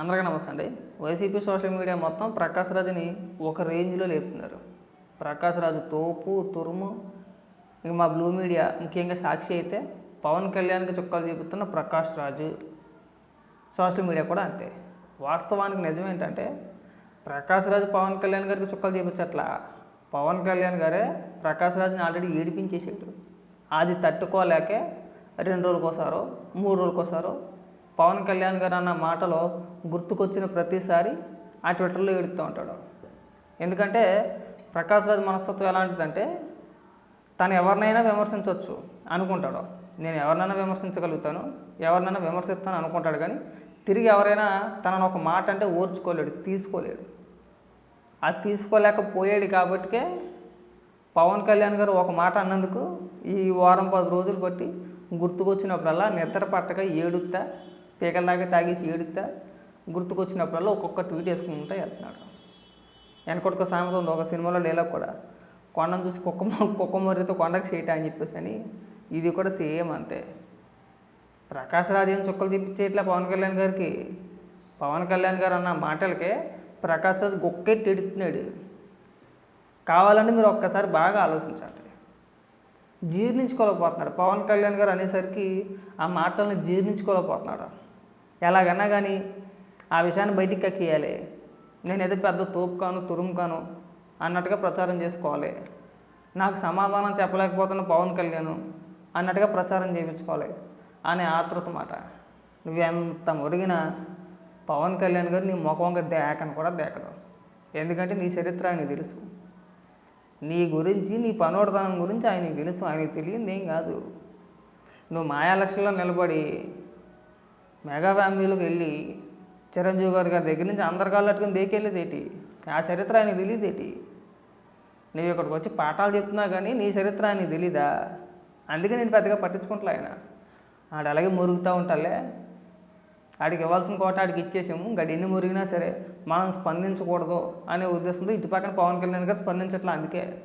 అందరికీ నమస్తే అండి. వైసీపీ సోషల్ మీడియా మొత్తం ప్రకాష్ రాజుని ఒక రేంజ్లో లేపుతున్నారు. ప్రకాష్ రాజు తోపు తురుము ఇక మా బ్లూ మీడియా ముఖ్యంగా సాక్షి అయితే పవన్ కళ్యాణ్కి చుక్కలు చూపుతున్న ప్రకాష్ రాజు. సోషల్ మీడియా కూడా అంతే. వాస్తవానికి నిజం ఏంటంటే ప్రకాష్ రాజు పవన్ కళ్యాణ్ గారికి చుక్కలు చూపించట్లా. పవన్ కళ్యాణ్ గారే ప్రకాష్ రాజుని ఆల్రెడీ ఏడిపించేసాడు అది తట్టుకోలేకే రెండు రోజులకోసారో మూడు రోజులకోసారో పవన్ కళ్యాణ్ గారు అన్న మాటలో గుర్తుకొచ్చిన ప్రతిసారి ఆ ట్విట్టర్లో ఏడుస్తూ ఉంటాడు. ఎందుకంటే ప్రకాష్ రాజ్ మనస్తత్వం ఎలాంటిదంటే తను ఎవరినైనా విమర్శించవచ్చు అనుకుంటాడు. నేను ఎవరినైనా విమర్శించగలుగుతాను ఎవరినైనా విమర్శిస్తాను అనుకుంటాడు కానీ తిరిగి ఎవరైనా తనను ఒక మాట అంటే ఓర్చుకోలేడు తీసుకోలేడు. అది తీసుకోలేకపోయాడు కాబట్టికే పవన్ కళ్యాణ్ గారు ఒక మాట అన్నందుకు ఈ వారం పది రోజులు బట్టి గుర్తుకొచ్చినప్పుడల్లా నిద్ర పట్టక ఏడుతా పీకల్లాగా తాగేసి ఏడుతా గుర్తుకొచ్చినప్పుడల్లా ఒక్కొక్క ట్వీట్ వేసుకుంటా వెళ్తున్నాడు. వెనకొడుకు సామెత ఉంది ఒక సినిమాలో డైలాగ్ కూడా కొండను చూసి కుక్క కుక్క మొర్రితో కొండకు చేయటా అని చెప్పేసి అని ఇది కూడా సేమ్ అంతే. ప్రకాష్ రాజ్ ఏం చుక్కలు తిప్పించేట్లా పవన్ కళ్యాణ్ గారికి? పవన్ కళ్యాణ్ గారు అన్న మాటలకే ప్రకాష్ రాజ్ గొక్కెట్టి ఎడుతున్నాడు కావాలంటే మీరు ఒక్కసారి బాగా ఆలోచించండి. జీర్ణించుకోలేకపోతున్నాడు. పవన్ కళ్యాణ్ గారు అనేసరికి ఆ మాటలను జీర్ణించుకోలేకపోతున్నాడు. ఎలాగన్నా కానీ ఆ విషయాన్ని బయటికి కక్కియాలి. నేను ఏదో పెద్ద తోపు కాను తురుము కాను అన్నట్టుగా ప్రచారం చేసుకోవాలి. నాకు సమాధానం చెప్పలేకపోతున్న పవన్ కళ్యాణ్ అన్నట్టుగా ప్రచారం చేయించుకోవాలి అనే ఆతృత మాట. నువ్వెంత మురిగినా పవన్ కళ్యాణ్ గారు నీ ముఖంగా దేకను కూడా దేకడు. ఎందుకంటే నీ చరిత్ర ఆయనకు తెలుసు. నీ గురించి నీ పనోడతనం గురించి ఆయనకు తెలుసు. ఆయనకి తెలియంది ఏం కాదు. నువ్వు మాయాలక్ష్యంలో నిలబడి మెగా ఫ్యామిలీలోకి వెళ్ళి చిరంజీవి గారి గారి దగ్గర నుంచి అందరి కాళ్ళు అట్టుకుని దేకెళ్ళేది ఏంటి? ఆ చరిత్ర ఆయనకు తెలియదు ఏంటి? నువ్వు ఇక్కడికి వచ్చి పాఠాలు చెప్తున్నా కానీ నీ చరిత్ర ఆయనకు తెలీదా? అందుకే నేను పెద్దగా పట్టించుకుంటలే ఆయన. ఆడు అలాగే మురుగుతూ ఉంటాలే. ఆడికి ఇవ్వాల్సిన కోట ఆడికి ఇచ్చేసాము. గడి ఎన్ని మురిగినా సరే మనం స్పందించకూడదు అనే ఉద్దేశంతో ఇటు పక్కన పవన్ కళ్యాణ్ గారు స్పందించట్లా అందుకే.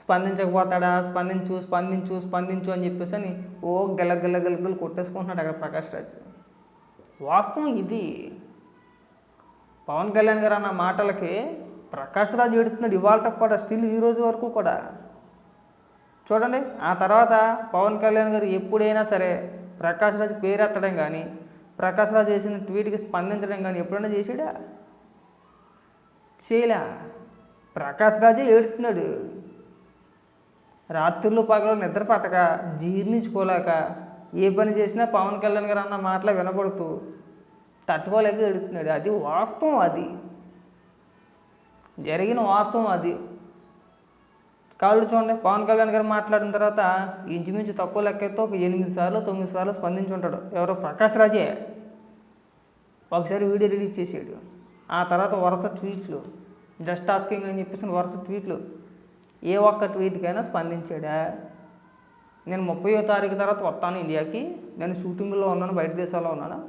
స్పందించకపోతాడా? స్పందించు స్పందించు స్పందించు అని చెప్పేసి అని ఓ గెల గెల గెలగలు కొట్టేసుకుంటున్నాడు అక్కడ ప్రకాష్ రాజ్. వాస్తవం ఇది. పవన్ కళ్యాణ్ గారు అన్న మాటలకి ప్రకాష్ రాజ్ ఏడుతున్నాడు ఇవాళ కూడా స్టిల్ ఈ రోజు వరకు కూడా. చూడండి ఆ తర్వాత పవన్ కళ్యాణ్ గారు ఎప్పుడైనా సరే ప్రకాష్ రాజ్ పేరెత్తడం కానీ ప్రకాష్ రాజ్ చేసిన ట్వీట్కి స్పందించడం కానీ ఎప్పుడైనా చేసాడా చేయలే. ప్రకాష్ రాజే ఏడుతున్నాడు రాత్రులు పగలు నిద్ర పట్టక జీర్ణించుకోలేక ఏ పని చేసినా పవన్ కళ్యాణ్ గారు అన్న మాటలు వినబడుతూ తట్టుకోలేక ఎడుతున్నాడు అది వాస్తవం అది. జరిగిన వాస్తవం అది. కాళ్ళు చూడండి పవన్ కళ్యాణ్ గారు మాట్లాడిన తర్వాత ఇంచుమించు తక్కువ లెక్కతో ఒక ఎనిమిది సార్లు తొమ్మిది సార్లు స్పందించి ఉంటాడు ఎవరో ప్రకాష్ రాజే. ఒకసారి వీడియో రిలీజ్ చేసాడు. ఆ తర్వాత వరుస ట్వీట్లు. జస్ట్ ఆస్కింగ్ అని చెప్పేసి వరుస ట్వీట్లు. ఏ ఒక్క ట్వీట్కైనా స్పందించాడా? నేను ముప్పయో తారీఖు తర్వాత వస్తాను ఇండియాకి. నేను షూటింగ్లో ఉన్నాను బయట దేశాల్లో ఉన్నాను.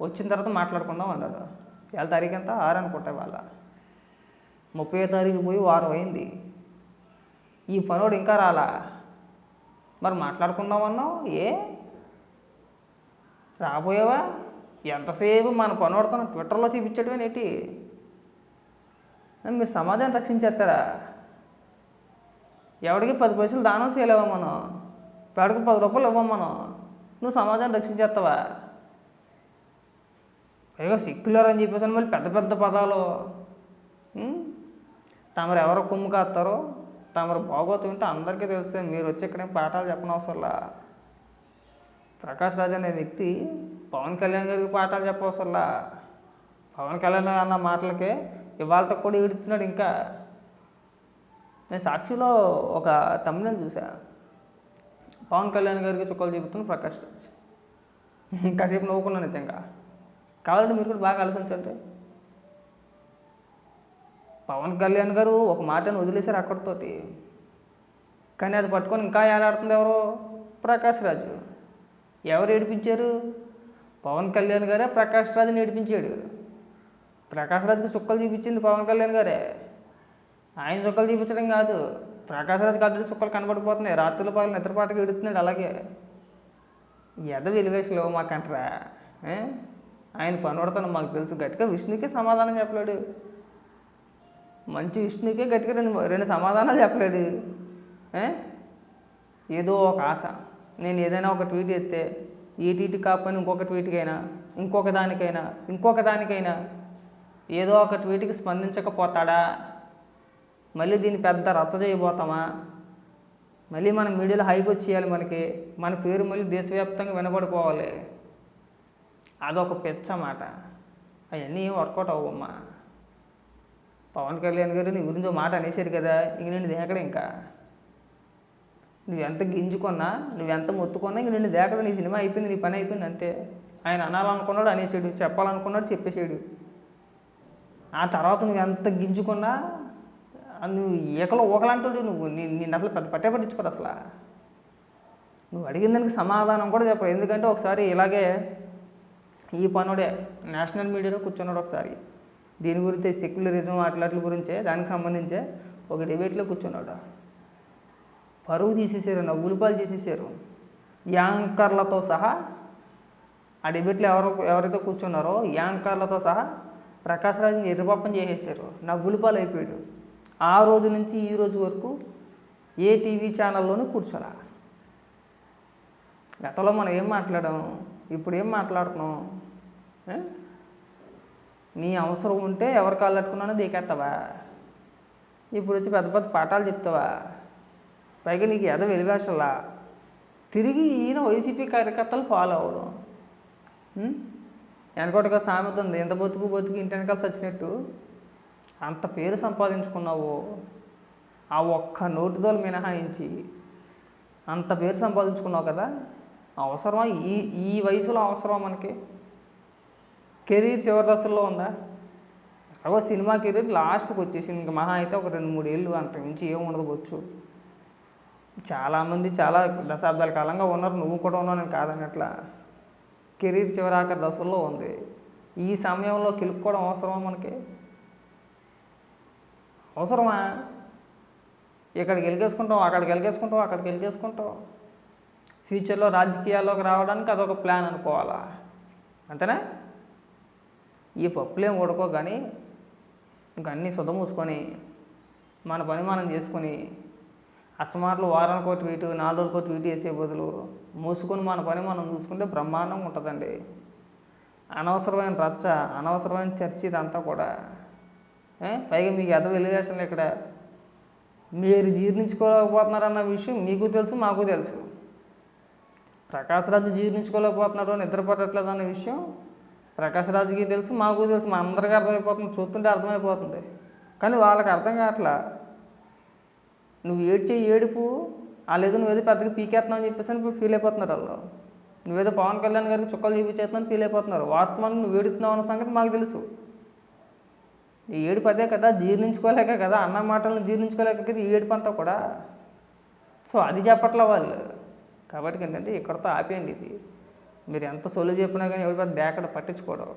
వచ్చిన తర్వాత మాట్లాడుకుందాం అన్నాడు. ఏళ్ళ తారీఖు ఎంత? ఆరు అనుకుంటా వాళ్ళ ముప్పై తారీఖు పోయి వారం అయింది. ఈ పనోడు ఇంకా రాలా? మరి మాట్లాడుకుందాం అన్నావు? ఏ? రాబోయేవా? ఎంతసేపు మన పనోడుతున్న ట్విట్టర్లో చూపించడమేనేటి మీరు సమాజాన్ని రక్షించేస్తారా? ఎవడికి పది పైసలు దానం చేయలేవా మనం? పేడకు పది రూపాయలు ఇవ్వం మనం? నువ్వు సమాజాన్ని రక్షించేస్తావా? పైగా సిక్కులర్ అని చెప్పేసి మళ్ళీ పెద్ద పెద్ద పదాలు. తమరు ఎవరు కుమ్ము కాస్తారో తమరు బాగోతు ఉంటే అందరికీ తెలిస్తే మీరు వచ్చి ఇక్కడేం పాఠాలు చెప్పనవసరంలా? ప్రకాష్ రాజ్ అనే వ్యక్తి పవన్ కళ్యాణ్ గారికి పాఠాలు చెప్పవసరంలా? పవన్ కళ్యాణ్ అన్న మాటలకే ఇవాళ కూడా ఏడుతున్నాడు ఇంకా. నేను సాక్షిలో ఒక తమిళ చూసా. పవన్ కళ్యాణ్ గారికి చుక్కలు చెబుతున్న ప్రకాష్ రాజ్. కాసేపు నవ్వుకున్నాను నిజంగా. కావాలంటే మీరు కూడా బాగా ఆలోచించండి. పవన్ కళ్యాణ్ గారు ఒక మాటను వదిలేశారు అక్కడితోటి కానీ అది పట్టుకొని ఇంకా ఏలాడుతుంది ఎవరు? ప్రకాష్ రాజు. ఎవరు ఏడిపించారు? పవన్ కళ్యాణ్ గారే ప్రకాష్ రాజుని ఏడిపించాడు. ప్రకాష్ రాజుకి చుక్కలు చూపించింది పవన్ కళ్యాణ్ గారే. ఆయన చుక్కలు చూపించడం కాదు. ప్రకాశరాజు రాజుకి చుక్కలు కనబడిపోతున్నాయి. రాత్రుల పాలు నిద్రపాటకి ఎడుతున్నాడు అలాగే. ఎద వెలివేషలో మాకంటరా ఏ? ఆయన పనబడతాను మాకు తెలుసు. గట్టిగా విష్ణుకే సమాధానం చెప్పలేడు. మంచి విష్ణుకే గట్టిగా రెండు రెండు సమాధానాలు చెప్పలేడు. ఏదో ఒక ఆశ. నేను ఏదైనా ఒక ట్వీట్ ఎత్తే ఈ కాకపోయినా ఇంకొక ట్వీట్కైనా ఇంకొక దానికైనా ఇంకొక దానికైనా ఏదో ఒక ట్వీట్కి స్పందించకపోతాడా? మళ్ళీ దీన్ని పెద్ద రచ్చ చేయబోతామా? మళ్ళీ మన మీడియాలో హైప్ వచ్చేయాలి మనకి. మన పేరు మళ్ళీ దేశవ్యాప్తంగా వినబడిపోవాలి. అదొక పెచ్చ మాట. అవన్నీ ఏం వర్కౌట్ అవ్వమ్మా. పవన్ కళ్యాణ్ గారు నీ గురించి మాట అనేసారు కదా ఇంక నేను దేకడం ఇంకా. నువ్వెంత గింజుకున్నా నువ్వెంత మొత్తుకున్నా ఇంక నిన్ను దేకడం నీ సినిమా అయిపోయింది నీ పని అయిపోయింది అంతే. ఆయన అనాలనుకున్నాడు అనేసాడు చెప్పాలనుకున్నాడు చెప్పేసాడు ఆ తర్వాత నువ్వు ఎంత గింజుకున్నా నువ్వు ఈకలో ఊకలంటాడు నువ్వు. నేను నిన్ను అసలు పెద్ద పట్టే పట్టించుకోరు అసలు. నువ్వు అడిగిన దానికి సమాధానం కూడా చెప్పరు ఎందుకంటే ఒకసారి ఇలాగే ఈ పనుడే నేషనల్ మీడియాలో కూర్చున్నాడు ఒకసారి. దీని గురించి సెక్యులరిజం అట్లాట్ల గురించే దానికి సంబంధించే ఒక డిబేట్లో కూర్చున్నాడు. పరువు తీసేసారు నవ్వులపాలు చేసేసారు యాంకర్లతో సహా ఆ డిబేట్లో ఎవరు ఎవరైతే కూర్చున్నారో యాంకర్లతో సహా ప్రకాశ్ రాజుని ఎర్రపప్పని చేసేసారు ఉలిపాలు అయిపోయాడు. ఆ రోజు నుంచి ఈ రోజు వరకు ఏ టీవీ ఛానల్లోనూ కూర్చోలా. గతంలో మనం ఏం మాట్లాడాం? ఇప్పుడు ఏం మాట్లాడుతున్నాం? నీ అవసరం ఉంటే ఎవరు కాళ్ళు పట్టుకున్నానో దిగేస్తావా ఇప్పుడు వచ్చి పెద్ద పెద్ద పాఠాలు చెప్తావా? పైగా నీకు ఎద వెలివేషల్లా తిరిగి ఈయన వైసీపీ కార్యకర్తలు ఫాలో అవ్వడం. ఉం? వెనకొకటిగా సామెత ఉంది. ఎంత బతుకు బతుకు ఇంటి వెనకాల చచ్చినట్టు అంత పేరు సంపాదించుకున్నావు? ఆ ఒక్క నోటితో మినహాయించి అంత పేరు సంపాదించుకున్నావు కదా? అవసరమా? ఈ ఈ వయసులో అవసరమా మనకి? కెరీర్ చివరి దశల్లో ఉందా? అగో సినిమా కెరీర్ లాస్ట్కి వచ్చేసింది. ఇంకా మహా అయితే ఒక రెండు మూడు ఏళ్ళు అంత మించి ఏం ఉండకపోవచ్చు చాలామంది చాలా దశాబ్దాల కాలంగా ఉన్నారు. నువ్వు కూడా ఉన్నావు. నేను కాదన్నట్లా. కెరీర్ చివరాక దశల్లో ఉంది. ఈ సమయంలో కిలుక్కోవడం అవసరమా మనకి? అవసరమా? ఇక్కడికి వెళ్ళేసుకుంటాం అక్కడికి వెళ్ళేసుకుంటాం అక్కడికి వెళ్ళేసుకుంటాం ఫ్యూచర్లో రాజకీయాల్లోకి రావడానికి అదొక ప్లాన్ అనుకోవాలా? అంతేనా? ఈ పప్పులేం ఉడకో కానీ ఇంక అన్నీ సుధ మూసుకొని మన పని మనం చేసుకొని అచ్చమాటలు వారానికి ఒకటి ట్వీట్ నాలుగు రోజులకు ఒకటి వీటి వేసే బదులు మూసుకొని మన పని మనం చూసుకుంటే బ్రహ్మాండంగా ఉంటుందండి. అనవసరమైన రచ్చ అనవసరమైన చర్చ ఇదంతా కూడా. పైగా మీకు ఎద వెలిగేషన్ ఇక్కడ మీరు జీర్ణించుకోలేకపోతున్నారన్న విషయం మీకు తెలుసు మాకు తెలుసు. ప్రకాశరాజు జీర్ణించుకోలేకపోతున్నాడు నిద్ర పట్టట్లేదు అన్న విషయం ప్రకాశరాజుకి తెలుసు మాకు తెలుసు. మా అందరికీ అర్థమైపోతుంది చూస్తుంటే అర్థమైపోతుంది. కానీ వాళ్ళకి అర్థం కావట్లా? నువ్వు ఏడ్చే ఏడుపు వాళ్ళేదో నువ్వేదో పెద్దగా పీకేస్తున్నావు అని చెప్పేసి అని ఫీల్ అయిపోతున్నారు వాళ్ళు. నువ్వేదో పవన్ కళ్యాణ్ గారికి చుక్కలు చూపించేస్తున్నావు ఫీల్ అయిపోతున్నారు. వాస్తవానికి నువ్వు ఏడుతున్నావు అన్న సంగతి మాకు తెలుసు. ఏడు పదే కదా జీర్ణించుకోలేక కదా అన్న మాటలను జీర్ణించుకోలేక కదా ఈ ఏడుపు అంతా కూడా? సో అది చెప్పట్లే వాళ్ళు. కాబట్టి ఏంటంటే ఇక్కడతో ఆపేయండి ఇది. మీరు ఎంత సొల్లు చెప్పినా కానీ ఎవరి పెద్ద దేకడ పట్టించుకోవడం